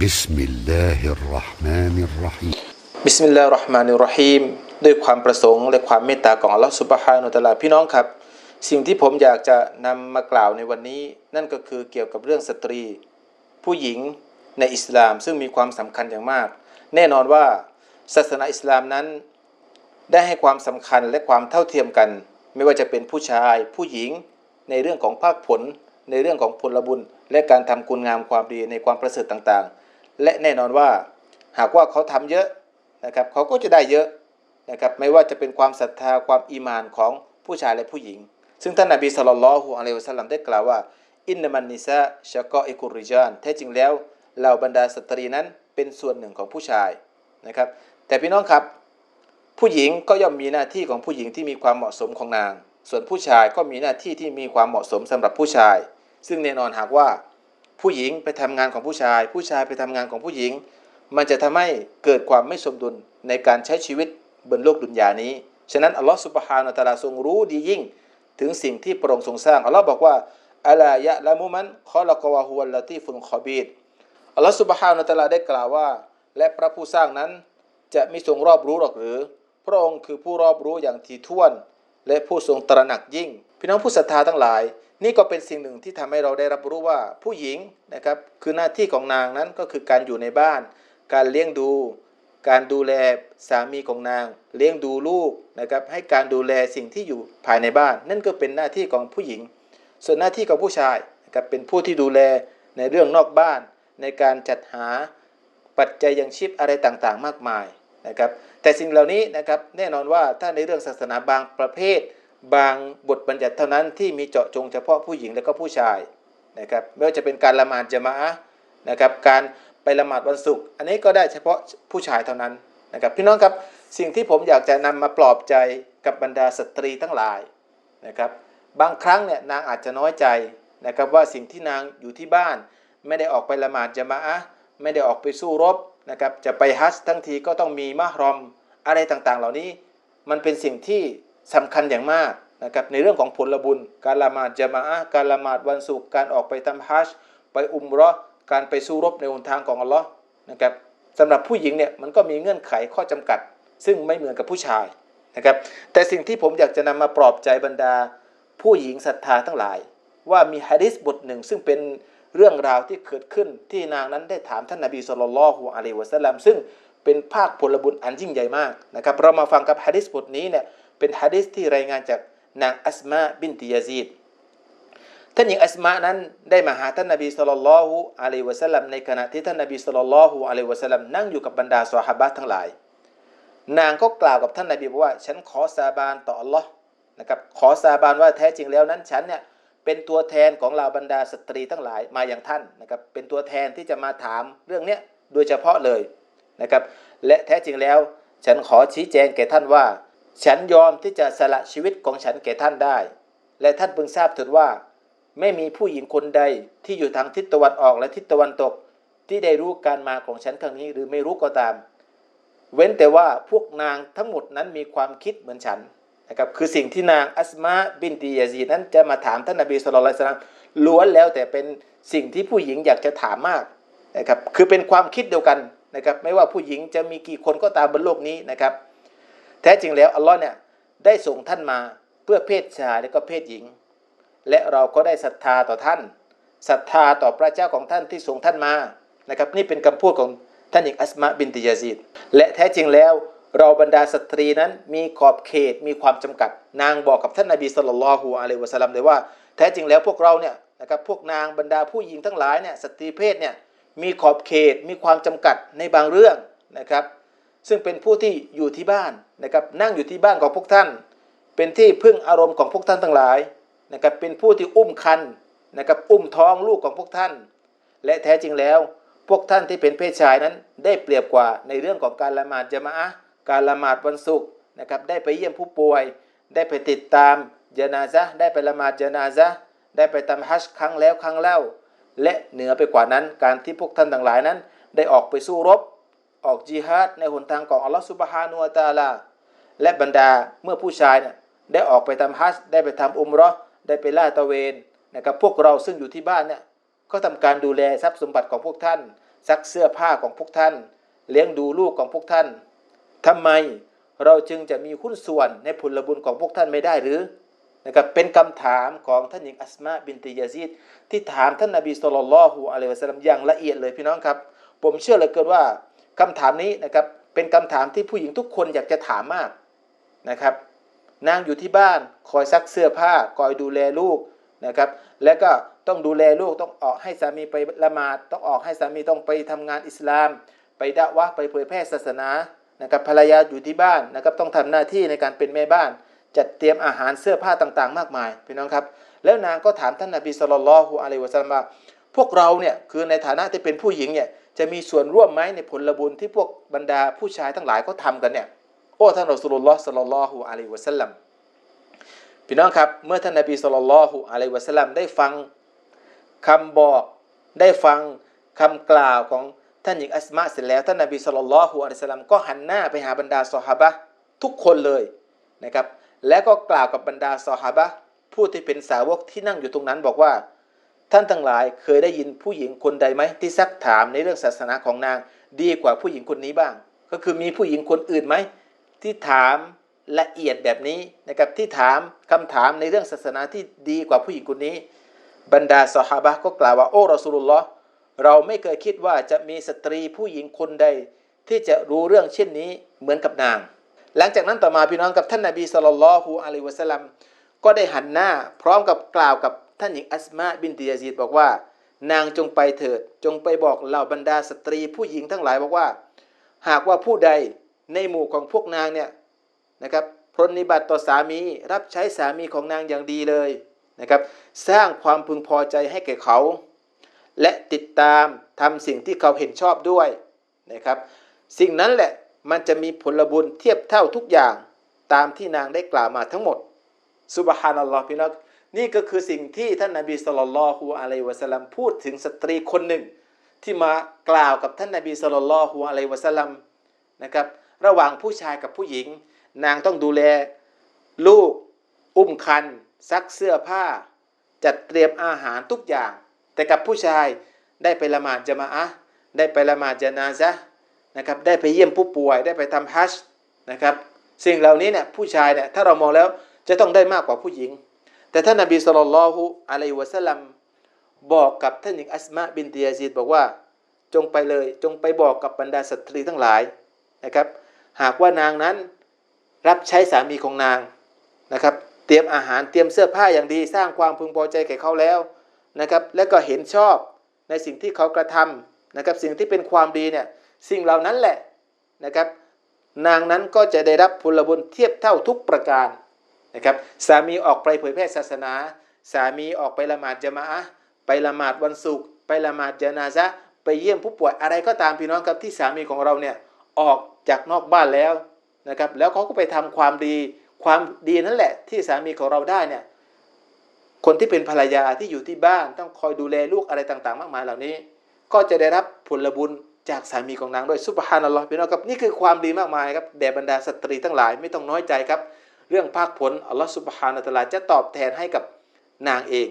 بسم الله الرحمن الرحيم บิสมิลลาห์รเราะห์มานิรเราะฮีมด้วยความประสงค์และความเมตตาของอัลลอฮฺสุบฮานุตะอาลาพี่น้องครับ สิ่งที่ผมอยากจะนำมากล่าวในวันนี้ นั่นก็คือเกี่ยวกับเรื่องสตรี ผู้หญิงในอิสลาม ซึ่งมีความสำคัญอย่างมาก แน่นอนว่าศาสนาอิสลามนั้น ได้ให้ความสำคัญและความเท่าเทียมกัน ไม่ว่าจะเป็นผู้ชาย ผู้หญิงในเรื่องของภาคผล ในเรื่องของผลบุญ และการทำคุณงามความดีในความประเสริฐต่างๆ และแน่นอนว่าหากว่าเขาทำเยอะนะครับเขาก็จะได้เยอะนะครับไม่ว่าจะเป็นความศรัทธาความอีมานของผู้ชายและผู้หญิง ซึ่งท่านนบีสุลต่านละฮ์อะลัยวะสัลลัมได้กล่าวว่า อินนามันนิซาชะกออิกุริจานแท้จริงแล้วเหล่าบรรดาสตรีนั้นเป็นส่วนหนึ่งของผู้ชายนะครับ แต่พี่น้องครับผู้หญิงก็ย่อมมีหน้าที่ของผู้หญิงที่มีความเหมาะสมของนาง ส่วนผู้ชายก็มีหน้าที่ที่มีความเหมาะสมสำหรับผู้ชาย ซึ่งแน่นอนหากว่า ผู้หญิงไปทำงานของผู้ชาย ผู้ชายไปทำงานของผู้หญิง มันจะทำให้เกิดความไม่สมดุลในการใช้ชีวิตบนโลกดุนยานี้ ฉะนั้นอัลลอฮฺสุบฮานาตะลาทรงรู้ดียิ่ง ถึงสิ่งที่พระองค์ทรงสร้างอัลลอฮ์บอกว่าอัลายะละมุมันคอละกวะฮุวัลลตีฟุนคอบีดอัลลอฮฺสุบฮานาตะลาได้กล่าวว่า และพระผู้สร้างนั้น จะมีทรงรอบรู้หรอกหรือ พระองค์คือผู้รอบรู้อย่างถี่ถ้วน และผู้ทรงตระหนักยิ่ง พี่น้องผู้ศรัทธาทั้งหลาย นี่ก็เป็นสิ่งหนึ่งที่ทำให้เราได้รับรู้ว่าผู้หญิงนะครับคือหน้าที่ของนางนั้นก็คือการอยู่ในบ้าน การเลี้ยงดู การดูแลสามีของนาง เลี้ยงดูลูกนะครับให้การดูแลสิ่งที่อยู่ภายในบ้าน นั่นก็เป็นหน้าที่ของผู้หญิง ส่วนหน้าที่ของผู้ชายนะครับเป็นผู้ที่ดูแลในเรื่องนอกบ้าน ในการจัดหาปัจจัยยังชีพอะไรต่างๆ มากมายนะครับแต่สิ่งเหล่านี้นะครับแน่นอนว่าถ้าในเรื่องศาสนาบางประเภท บางบทบัญญัติเท่านั้นที่มีเจาะจงเฉพาะผู้หญิงและก็ผู้ชายนะครับไม่ว่าจะเป็นการละหมาดจะมาะนะครับการไปละหมาดวันศุกร์อันนี้ก็ได้เฉพาะผู้ชายเท่านั้นนะครับพี่น้องครับสิ่งที่ผมอยากจะนำมาปลอบใจกับบรรดาสตรีทั้งหลายนะครับบางครั้งเนี่ยนางอาจจะน้อยใจนะครับว่าสิ่งที่นางอยู่ที่บ้าน ไม่ได้ออกไปละหมาดจะมาะไม่ได้ออกไปสู้รบนะครับจะไปฮัจทั้งทีก็ต้องมีมะฮรอมอะไรต่างๆ เหล่านี้ มันเป็นสิ่งที่ สำคัญอย่างมากนะครับในเรื่องของผลบุญ การละหมาดจะมาการละหมาดวันศุกร์การออกไปทำฮัจญ์ไปอุมราะห์การไปสู้รบในหนทางของอัลลอฮ์นะครับสำหรับผู้หญิงเนี่ยมันก็มีเงื่อนไขข้อจำกัด ซึ่งไม่เหมือนกับผู้ชายนะครับแต่สิ่งที่ผมอยากจะนำมาปลอบใจบรรดา ผู้หญิงศรัทธาทั้งหลาย ว่ามีฮะดิษบทหนึ่ง ซึ่งเป็นเรื่องราวที่เกิดขึ้นที่นางนั้นได้ถามท่านนบีสุลต่านละฮ์อะลัยวะสัลลัมซึ่งเป็นภาคผลบุญอันยิ่งใหญ่มากนะครับเรามาฟังกับฮะดิษบทนี้เนี่ย เป็นฮะดิษที่รายงานจากนางอัสมาบินติยาซีดท่านหญิงอัสมานั้นได้มาหาท่านนบีสุลต่านละฮ์อะลัยวะสัลลัมในขณะที่ท่านนบีสุลต่านละฮ์อะลัยวะสัลลัมนั่งอยู่กับบรรดาสหายทั้งหลาย นางก็กล่าวกับท่านนบีบอกว่า ฉันขอสาบานต่ออัลลอฮ์นะครับขอสาบานว่าแท้จริงแล้วนั้นฉันเนี่ยเป็นตัวแทนของเหล่าบรรดาสตรีทั้งหลายมาอย่างท่านนะครับเป็นตัวแทนที่จะมาถามเรื่องเนี้ยโดยเฉพาะเลยนะครับและแท้จริงแล้วฉันขอชี้แจงแก่ท่านว่า ฉันยอมที่จะสละชีวิตของฉันแก่ท่านได้ และท่านเพิ่งทราบเถิดว่า ไม่มีผู้หญิงคนใดที่อยู่ทางทิศตะวันออกและทิศตะวันตก ที่ได้รู้การมาของฉันครั้งนี้หรือไม่รู้ก็ตาม เว้นแต่ว่าพวกนางทั้งหมดนั้นมีความคิดเหมือนฉันนะครับคือสิ่งที่นางอัสมาบินตียาซีนั้นจะมาถามท่านนบีสุลต่านละล้วนแล้วแต่เป็นสิ่งที่ผู้หญิงอยากจะถามมากนะครับคือเป็นความคิดเดียวกันนะครับไม่ว่าผู้หญิงจะมีกี่คนก็ตามบนโลกนี้นะครับ แท้จริงแล้วอัลลอฮ์เนี่ยได้ส่งท่านมาเพื่อเพศชายและก็เพศหญิง และเราก็ได้ศรัทธาต่อท่านศรัทธาต่อพระเจ้าของท่านที่ส่งท่านมานะครับนี่เป็นคำพูดของท่านหญิงอัสมาบินติยาซีดและแท้จริงแล้วเราบรรดาสตรีนั้นมีขอบเขตมีความจำกัด นางบอกกับท่านนบีสุลต่านละฮ์อะลัยวะสัลลัมเลยว่าแท้จริงแล้วพวกเราเนี่ยนะครับพวกนางบรรดาผู้หญิงทั้งหลายเนี่ยสตรีเพศเนี่ยมีขอบเขตมีความจำกัดในบางเรื่องนะครับ ซึ่งเป็นผู้ที่อยู่ที่บ้านนะครับนั่งอยู่ที่บ้านของพวกท่าน เป็นที่พึ่งอารมณ์ของพวกท่านทั้งหลายนะครับเป็นผู้ที่อุ้มคันนะครับอุ้มท้องลูกของพวกท่าน และแท้จริงแล้วพวกท่านที่เป็นเพศชายนั้นได้เปรียบกว่าในเรื่องของการละหมาดจะมาอะการละหมาดวันศุกร์นะครับได้ไปเยี่ยมผู้ป่วย ได้ไปติดตามเจนาซะได้ไปละหมาดเจนาซะได้ไปทำฮัจครั้งแล้วครั้งเล่า และเหนือไปกว่านั้นการที่พวกท่านทั้งหลายนั้น ได้ออกไปสู้รบ ออกจิฮาดในหนทางของอัลลอฮฺสุบฮานุวะตะอาลา และบรรดาเมื่อผู้ชายเนี่ยได้ออกไปทำฮัจได้ไปทำอุมราะห์ได้ไปล่าตะเวนนะครับพวกเราซึ่งอยู่ที่บ้านเนี่ยก็ทำการดูแลทรัพย์สมบัติของพวกท่าน ซักเสื้อผ้าของพวกท่าน เลี้ยงดูลูกของพวกท่านทำไมเราจึงจะมีหุ้นส่วนในผลบุญของพวกท่านไม่ได้หรือนะครับเป็นคำถามของท่านหญิงอัสมาบินติยาซีดที่ถามท่านนบีสุลต่านละฮ์อะลัยวะสัลลัมอย่างละเอียดเลยพี่น้องครับ ผมเชื่อเหลือเกินว่า คำถามนี้นะครับเป็นคำถามที่ผู้หญิงทุกคนอยากจะถามมากนะครับนางอยู่ที่บ้านคอยซักเสื้อผ้าคอยดูแลลูกนะครับแล้วก็ต้องดูแลลูกต้องออกให้สามีไปละหมาดต้องออกให้สามีต้องไปทำงานอิสลาม ไปดะวะไปเผยแพร่ศาสนานะครับภรรยาอยู่ที่บ้านนะครับต้องทำหน้าที่ในการเป็นแม่บ้าน จัดเตรียมอาหารเสื้อผ้าต่างๆ มากมายพี่น้องครับ แล้วนางก็ถามท่านนบีสุลต่านละฮ์อะลัยวะสัลลัมว่าพวกเราเนี่ยคือในฐานะที่เป็นผู้หญิงเนี่ย จะมีส่วนร่วมไหมในผลบุญที่พวกบรรดาผู้ชายทั้งหลายเขาทากันเนี่ยโอ้ท่านรอสุลลอฮ์สลลลอฮุอะลัยวะสัลลัมพี่น้องครับเมื่อท่านนบีสุลต่านละฮ์อะลัยวะสัลลัมได้ฟังคำบอกได้ฟังคำกล่าวของท่านหญิงอัสมาเสร็จแล้วท่านนบีสุลต่านละฮ์อะลัยวะสัลลัมก็หันหน้าไปหาบรรดาซอฮาบะทุกคนเลยนะครับแล้วก็กล่าวกับบรรดาซอฮาบะผู้ที่เป็นสาวกที่นั่งอยู่ตรงนั้นบอกว่า ท่านทั้งหลายเคยได้ยินผู้หญิงคนใดไหมที่ซักถามในเรื่องศาสนาของนางดีกว่าผู้หญิงคนนี้บ้าง ก็คือมีผู้หญิงคนอื่นไหมที่ถามละเอียดแบบนี้นะครับที่ถามคำถามในเรื่องศาสนาที่ดีกว่าผู้หญิงคนนี้ บรรดาสหาบะก็กล่าวว่าโอ้รอสูลุลลอฮ์เราไม่เคยคิดว่าจะมีสตรีผู้หญิงคนใด ที่จะรู้เรื่องเช่นนี้เหมือนกับนาง หลังจากนั้นต่อมาพี่น้องกับท่านนบีสุลต่านละฮ์อะลัยฮิวะสัลลัมก็ได้หันหน้าพร้อมกับกล่าวกับ ท่านหญิงอัสมาบินติยาซีดบอกว่า นางจงไปเถิด จงไปบอกเหล่าบรรดาสตรีผู้หญิงทั้งหลายบอกว่า หากว่าผู้ใดในหมู่ของพวกนางเนี่ยนะครับพรนิบัติต่อสามีรับใช้สามีของนางอย่างดีเลยนะครับ สร้างความพึงพอใจให้แก่เขา และติดตามทำสิ่งที่เขาเห็นชอบด้วยนะครับ สิ่งนั้นแหละมันจะมีผลบุญเทียบเท่าทุกอย่างตามที่นางได้กล่าวมาทั้งหมดสุบฮานัลลอฮ์พี่น้อง นี่ก็คือสิ่งที่ท่านนาบีสุลต่านละฮุอะลัยวะสัลลัมพูดถึงสตรีคนหนึ่ง ที่มากล่าวกับท่านนาบีสุลต่านละฮุอะลัยวะสัลลัมนะครับระหว่างผู้ชายกับผู้หญิง นางต้องดูแล ลูก อุ้มคันซักเสื้อผ้า จัดเตรียมอาหารทุกอย่าง แต่กับผู้ชายได้ไปละหมาดจะมาอะได้ไปละหมาดจานาซะนะครับได้ไปเยี่ยมผู้ป่วยได้ไปทำฮัจญ์นะครับสิ่งเหล่านี้เนี่ยผู้ชายเนี่ยถ้าเรามองแล้วจะต้องได้มากกว่าผู้หญิง แต่ท่านนบีสุลต่านละฮุอะลัยวะสัลลัมบอกกับท่านหญิงอัสมาบินติยาซีดบอกว่าจงไปเลยจงไปบอกกับบรรดาสตรีทั้งหลายนะครับ หากว่านางนั้นรับใช้สามีของนางนะครับ เตรียมอาหารเตรียมเสื้อผ้าอย่างดีสร้างความพึงพอใจแก่เขาแล้วนะครับ และก็เห็นชอบในสิ่งที่เขากระทำนะครับ สิ่งที่เป็นความดีเนี่ยสิ่งเหล่านั้นแหละนะครับ นางนั้นก็จะได้รับผลบุญเทียบเท่าทุกประการ นะครับสามีออกไปเผยแพร่ศาสนา สามีออกไปละหมาดจามะอะไปละหมาดวันศุกร์ไปละหมาดจนาซะไปเยี่ยมผู้ป่วยอะไรก็ตามพี่น้องครับที่สามีของเราเนี่ยออกจากนอกบ้านแล้วนะครับแล้วเขาก็ไปทำความดีความดีนั่นแหละ ที่สามีของเราได้เนี่ยคนที่เป็นภรรยาที่อยู่ที่บ้านต้องคอยดูแลลูกอะไรต่างๆ มากมายเหล่านี้ ก็จะได้รับผลบุญจากสามีของนางด้วยซุบฮานัลลอฮ์พี่น้องครับนี่คือความดีมากมายครับแด่บรรดาสตรีทั้งหลายไม่ต้องน้อยใจครับ เรื่องภาคผลอัลลอฮฺสุบฮานาตาลาจะตอบแทนให้กับนางเอง